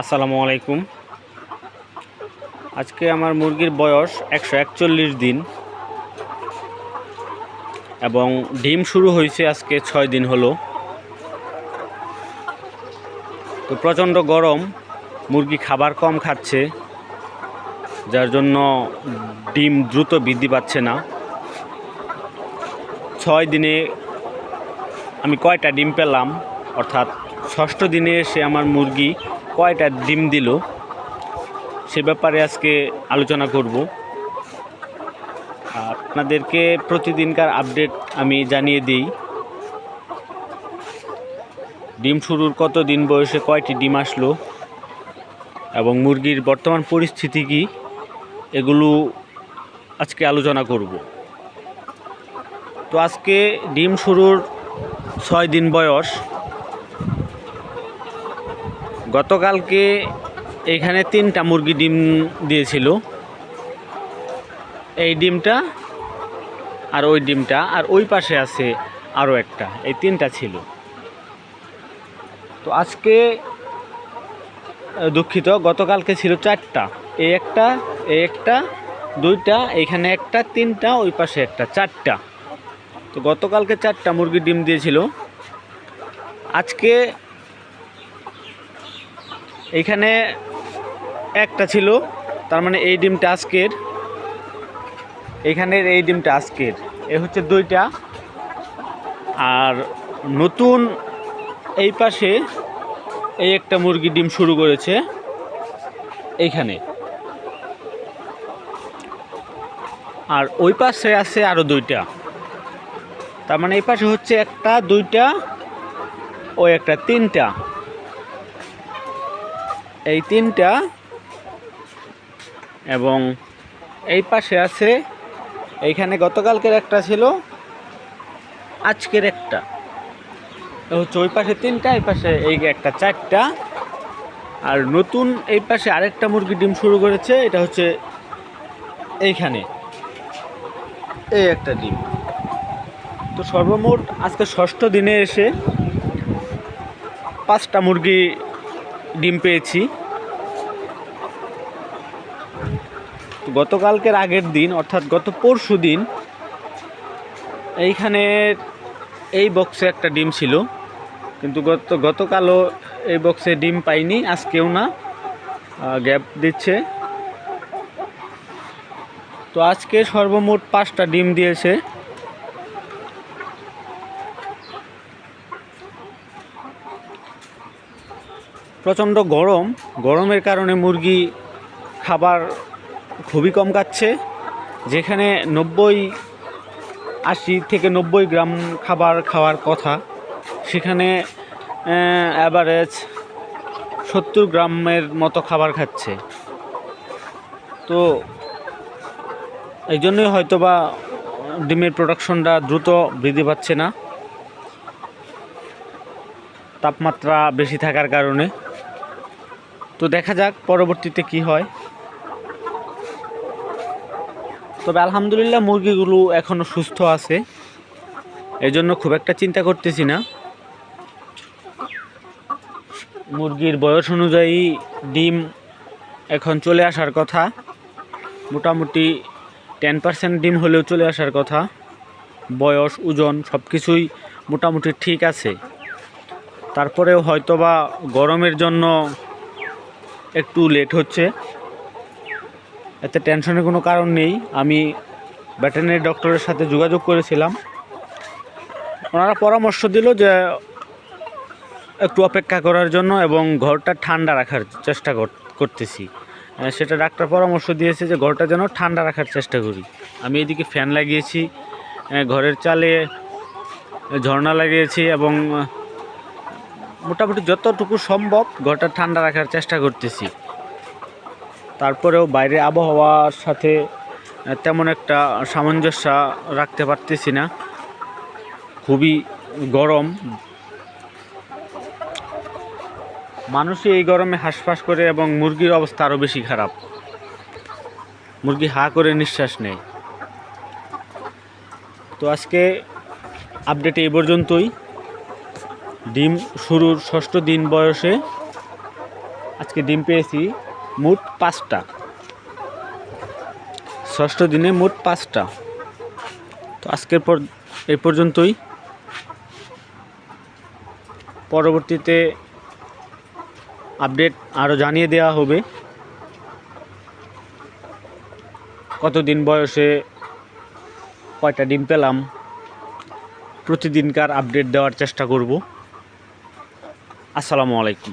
আসসালামু আলাইকুম। আজকে আমার মুরগির বয়স একশো একচল্লিশ দিন এবং ডিম শুরু হয়েছে আজকে ছয় দিন হলো। তো প্রচণ্ড গরম, মুরগি খাবার কম খাচ্ছে, যার জন্য ডিম দ্রুত বৃদ্ধি পাচ্ছে না। ছয় দিনে আমি কয়টা ডিম পেলাম, অর্থাৎ ষষ্ঠ দিনে এসে আমার মুরগি কয়টা ডিম দিল? সে ব্যাপারে আজকে আলোচনা করব। আপনাদেরকে প্রতিদিনকার আপডেট আমি জানিয়ে দিই। ডিম শুরুর কত দিন বয়সে কয়টি ডিম আসলো? এবং মুরগির বর্তমান পরিস্থিতি কি? এগুলো আজকে আলোচনা করব। তো আজকে ডিম শুরুর ছয় দিন বয়স। গতকালকে এখানে তিনটা মুরগি ডিম দিয়েছিল। এই ডিমটা আর ওই ডিমটা আর ওই পাশে আছে আরও একটা, এই তিনটা ছিল। তো আজকে দুঃখিত, গতকালকে ছিল চারটা। এই একটা এই একটা, দুইটা, এখানে একটা, তিনটা, ওই পাশে একটা, চারটা। তো গতকালকে চারটা মুরগি ডিম দিয়েছিল। আজকে এইখানে একটা ছিল, তার মানে এই ডিমটা আজকের। এইখানের এই ডিমটা আজকের। এ হচ্ছে দুইটা। আর নতুন এই পাশে এই একটা মুরগি ডিম শুরু করেছে এইখানে। আর ওই পাশে আছে আরও দুইটা। তার মানে এই পাশে হচ্ছে একটা, দুইটা ও একটা তিনটা। এই তিনটা এবং এই পাশে আছে, এইখানে গতকালকের একটা ছিল, আজকের একটা। হচ্ছে ওই পাশে তিনটা, এই পাশে এই একটা চারটা। আর নতুন এই পাশে আরেকটা মুরগি ডিম শুরু করেছে, এটা হচ্ছে এইখানে। এই একটা ডিম। তো সর্বমোট আজকে ষষ্ঠ দিনে এসে পাঁচটা মুরগি ডিম পেয়েছি। গতকালকের আগের দিন, অর্থাৎ গত পরশু দিন, এইখানে এই বক্সে একটা ডিম ছিল। কিন্তু গত, গতকালও এই বক্সে ডিম পাইনি, আজকেও না। গ্যাপ দিচ্ছে। তো আজকে সর্বমোট পাঁচটা ডিম দিয়েছে। প্রচণ্ড গরম। গরমের কারণে মুরগি খাবার খুবই কম খাচ্ছে। যেখানে নব্বই আশি থেকে নব্বই গ্রাম খাবার খাওয়ার কথা, সেখানে অ্যাভারেজ সত্তর গ্রামের মতো খাবার খাচ্ছে। তো এই জন্যই হয়তো বা ডিমের প্রোডাকশনটা দ্রুত বৃদ্ধি পাচ্ছে না। তাপমাত্রা বেশি থাকার কারণে। তো দেখা যাক পরবর্তীতে কি হয়। তবে আলহামদুলিল্লাহ মুরগিগুলো এখনও সুস্থ আছে। এই জন্য খুব একটা চিন্তা করতেছি না। মুরগির বয়স অনুযায়ী ডিম এখন চলে আসার কথা। মোটামুটি টেন পার্সেন্ট ডিম হলেও চলে আসার কথা। বয়স, ওজন সব কিছুই মোটামুটি ঠিক আছে। তারপরেও হয়তোবা গরমের জন্য একটু লেট হচ্ছে। এতে টেনশনের কোনো কারণ নেই। আমি ভেটেরিনারি ডক্টরের সাথে যোগাযোগ করেছিলাম। ওনারা পরামর্শ দিল যে একটু অপেক্ষা করার জন্য এবং ঘরটা ঠান্ডা রাখার চেষ্টা কর- করতেছি। সেটা ডাক্তার পরামর্শ দিয়েছে যে ঘরটা যেন ঠান্ডা রাখার চেষ্টা করি। আমি এদিকে ফ্যান লাগিয়েছি ঘরের চালে ঝর্ণা লাগিয়েছি এবং মোটামুটি যতটুকু সম্ভব ঘরটা ঠান্ডা রাখার চেষ্টা করতেছি। তারপরেও বাইরে আবহাওয়ার সাথে তেমন একটা সামঞ্জস্য রাখতে পারতেছি না। খুবই গরম। মানুষই এই গরমে হাঁসফাঁস করে এবং মুরগির অবস্থা আরও বেশি খারাপ। মুরগি হা করে নিঃশ্বাস নেয়। তো আজকে আপডেট এই পর্যন্তই। ডিম শুরুর ষষ্ঠ দিন বয়সে আজকে ডিম পেয়েছি মোট পাঁচটা। ষষ্ঠ দিনে মোট পাঁচটা। তো আজকের পর এই পর্যন্তই। পরবর্তীতে আপডেট আরও জানিয়ে দেওয়া হবে। কতদিন বয়সে কয়টা ডিম পেলাম, প্রতিদিনকার আপডেট দেওয়ার চেষ্টা করব। আসসালামু আলাইকুম।